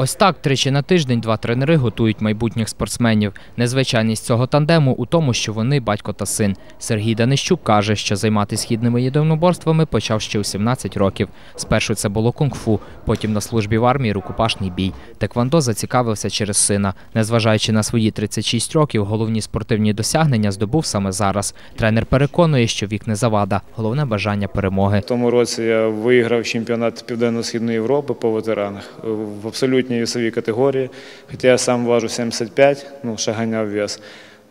Ось так тричі на тиждень два тренери готують майбутніх спортсменів. Незвичайність цього тандему у тому, що вони батько та син. Сергій Данищук каже, що займатися східними єдиноборствами почав ще у 17 років. Спершу це було кунг-фу, потім на службі в армії рукопашний бій. Теквандо зацікавився через сина. Незважаючи на свої 36 років, головні спортивні досягнення здобув саме зараз. Тренер переконує, що вік не завада, головне бажання перемоги. В тому році я виграв чемпіонат Південно-Східної Європи по ветеранах в абсолютній вісовій категорії. Хоча я сам важу 75, ну, ще ганяв вес.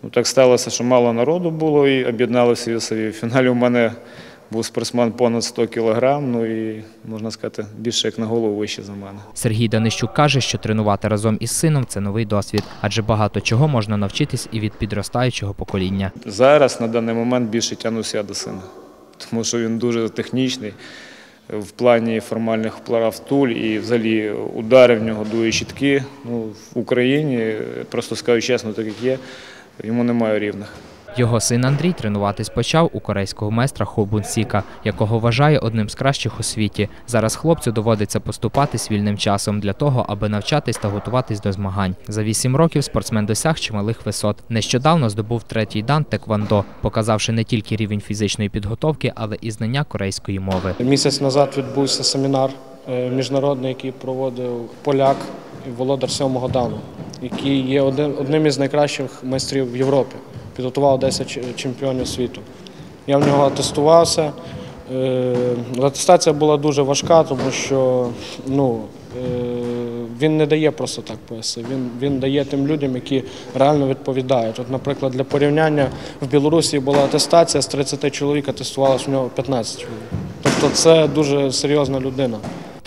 Ну, так сталося, що мало народу було і об'єдналися вісові. В фіналі у мене був спортсмен понад 100 кілограм, ну і, можна сказати, більше як на голову вище за мене. Сергій Данищук каже, що тренувати разом із сином це новий досвід, адже багато чого можна навчитись і від підростаючого покоління. Зараз на даний момент більше тягнуся до сина, тому що він дуже технічний в плані формальних вправ туль і взагалі удари в нього дує чіткі. Ну, в Україні, просто скажу чесно, так як є, йому немає рівних. Його син Андрій тренуватись почав у корейського майстра Хо Бун Сіка, якого вважає одним з кращих у світі. Зараз хлопцю доводиться поступатись вільним часом для того, аби навчатись та готуватись до змагань. За вісім років спортсмен досяг чималих висот. Нещодавно здобув третій дан теквандо, показавши не тільки рівень фізичної підготовки, але і знання корейської мови. Місяць назад відбувся семінар е, міжнародний, який проводив поляк володар сьомого дану, який є одним із найкращих майстрів в Європі. Підготував 10 чемпіонів світу. Я в нього атестувався. Е, Атестація була дуже важка, тому що ну, е, він не дає просто так пояси. Він, він дає тим людям, які реально відповідають. От, наприклад, для порівняння в Білорусі була атестація з 30 чоловік, атестувалось в нього 15 чоловік. Тобто це дуже серйозна людина.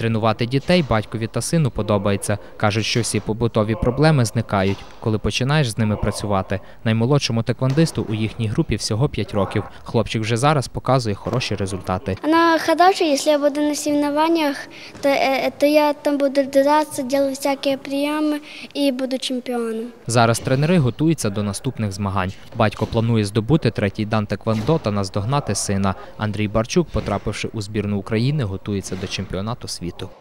Тренувати дітей батькові та сину подобається. Кажуть, що всі побутові проблеми зникають, коли починаєш з ними працювати. Наймолодшому теквандисту у їхній групі всього 5 років. Хлопчик вже зараз показує хороші результати. Она хорошая, если я буду на соревнованиях, то, э, то я там буду драться, делать всякие приемы и буду чемпионом. Зараз тренери готуються до наступних змагань. Батько планує здобути третій дан теквандо та наздогнати сина. Андрій Барчук, потрапивши у збірну України, готується до чемпіонату світу.